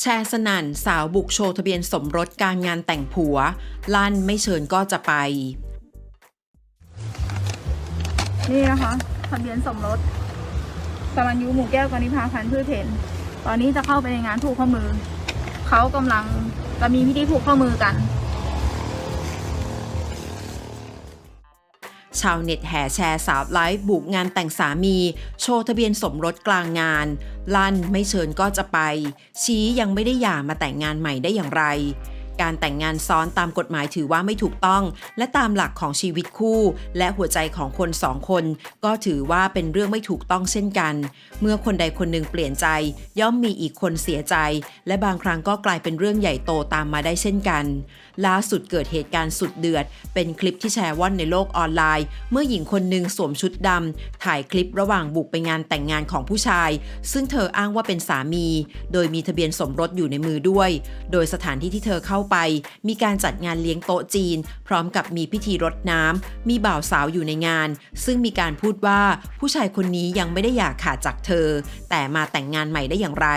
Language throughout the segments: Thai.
แชร์สนั่นสาวบุกโชว์ทะเบียนสมรสการงานแต่งผัว ลั่นไม่เชิญก็จะไป นี่นะคะทะเบียนสมรสสรัญยูหมู่แก้วกนิพาพันธ์พืชเถนตอนนี้จะเข้าไปในงานผูกข้อมือ เขากำลังจะมีพิธีผูกข้อมือกัน ชาวเน็ตแห่แชร์สาวไลฟ์บุกงานแต่งสามี โชว์ทะเบียนสมรสกลางงาน ลั่นไม่เชิญก็จะไป ชี้ยังไม่ได้หย่ามาแต่งงานใหม่ได้อย่างไร การแต่งงานซ้อนตามกฎหมายถือว่าไม่ถูกต้อง และตามหลักของชีวิตคู่ และหัวใจของคนสองคน ก็ถือว่าเป็นเรื่องไม่ถูกต้องเช่นกัน เมื่อคนใดคนหนึ่งเปลี่ยนใจ ย่อมมีอีกคนเสียใจ และบางครั้งก็กลายเป็นเรื่องใหญ่โตตามมาได้เช่นกัน ล่าสุดเกิดเหตุการณ์สุดเดือด เป็นคลิปที่แชร์ว่อนในโลกออนไลน์ เมื่อหญิงคนหนึ่งสวมชุดดำถ่ายคลิประหว่างบุกไปงานแต่งงานของผู้ชาย ซึ่งเธออ้างว่าเป็นสามี โดยมีทะเบียนสมรสอยู่ในมือด้วย โดยสถานที่ที่เธอเข้าไป มีการจัดงานเลี้ยงโต๊ะจีน พร้อมกับมีพิธีรดน้ำ มีบ่าวสาวอยู่ในงาน ซึ่งมีการพูดว่าผู้ชายคนนี้ยังไม่ได้อยากขาดจากเธอ แต่มาแต่งงานใหม่ได้อย่างไร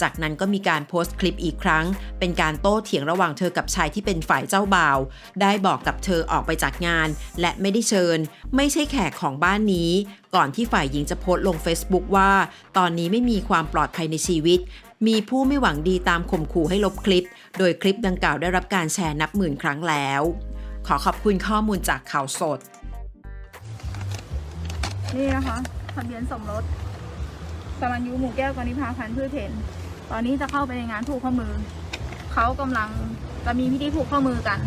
จากนั้นก็มีการโพสต์คลิปอีกครั้ง เป็นการโต้เถียงระหว่างเธอกับชายที่เป็นฝ่ายเจ้าบ่าว ได้บอกกับเธอออกไปจากงาน และไม่ได้เชิญ ไม่ใช่แขกของบ้านนี้ ก่อนที่ฝ่ายหญิงจะโพสต์ลง Facebook ว่า ตอนนี้ไม่มีความปลอดภัยในชีวิต มีผู้ไม่หวังดีตามข่มขู่ให้ลบคลิป โดยคลิปดังกล่าวได้รับการแชร์นับหมื่นครั้งแล้ว ขอขอบคุณข้อมูลจากข่าวสด นี่นะคะทะเบียนสมรสสรัญยูหมู่แก้วกนิพาพันธ์พืชเถนตอนนี้จะเข้าไปในงานผูกข้อมือ เขากำลังจะมีพิธีผูกข้อมือกัน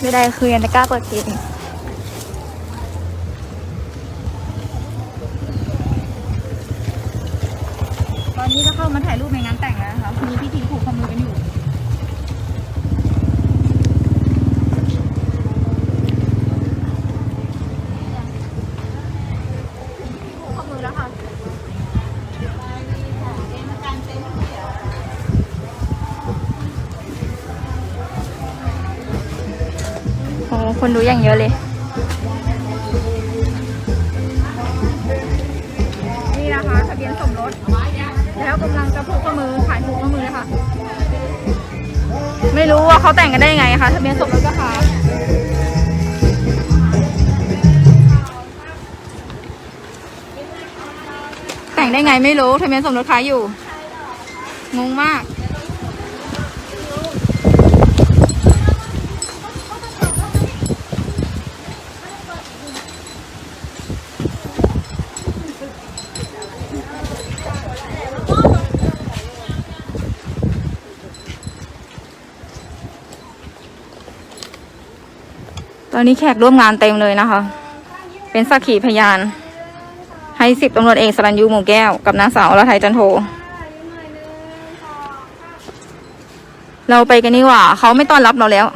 ไม่ได้คือยังจะกล้าเปิดกินตอนนี้ก็เข้ามาถ่ายรูปในงานแต่งแล้วนะคะมีพิธีผูก คนดูอย่างเยอะเลย นี่นะคะทะเบียนสมรส แล้วกำลังจะผูกข้อมือถ่ายผูกข้อมือเลยค่ะ ไม่รู้ว่าเขาแต่งกันได้ยังไงคะทะเบียนสมรสก็ค่ะแต่งได้ไงไม่รู้ทะเบียนสมรสค้าอยู่งงมาก ตอนนี้แขกร่วมงานเต็มเลยนะคะ เป็นสักขีพยาน ให้สิบตำรวจเอกสรัญยูหมู่แก้ว กับนางสาวอรไทยจันโท เราไปกันนี่ว่า เขาไม่ต้อนรับเราแล้ว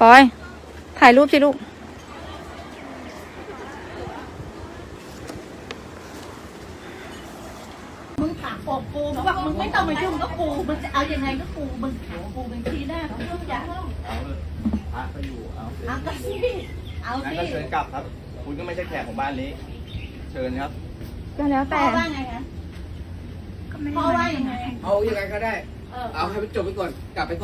ปอย ถ่ายรูปสิลูก มึงถามบอกกูมึงบอกมึงไม่ต้องมายุ่งกับกูมึงจะเอายังไงกับกูมึงถามกูเป็นทีแรกมึงยุ่อย่าเอาเอาเลยพระก็อยู่ เอาสิเอาก็สิเอางั้นสิก็เชิญกลับครับ คุณก็ไม่ใช่แขกของบ้านนี้ เชิญครับ ก็แล้วพ่แต่อว่าไงคะพ่อว่ายังไง เอายังไงก็ได้ เออ เอาให้มันจบไปก่อน กลับไปก่อน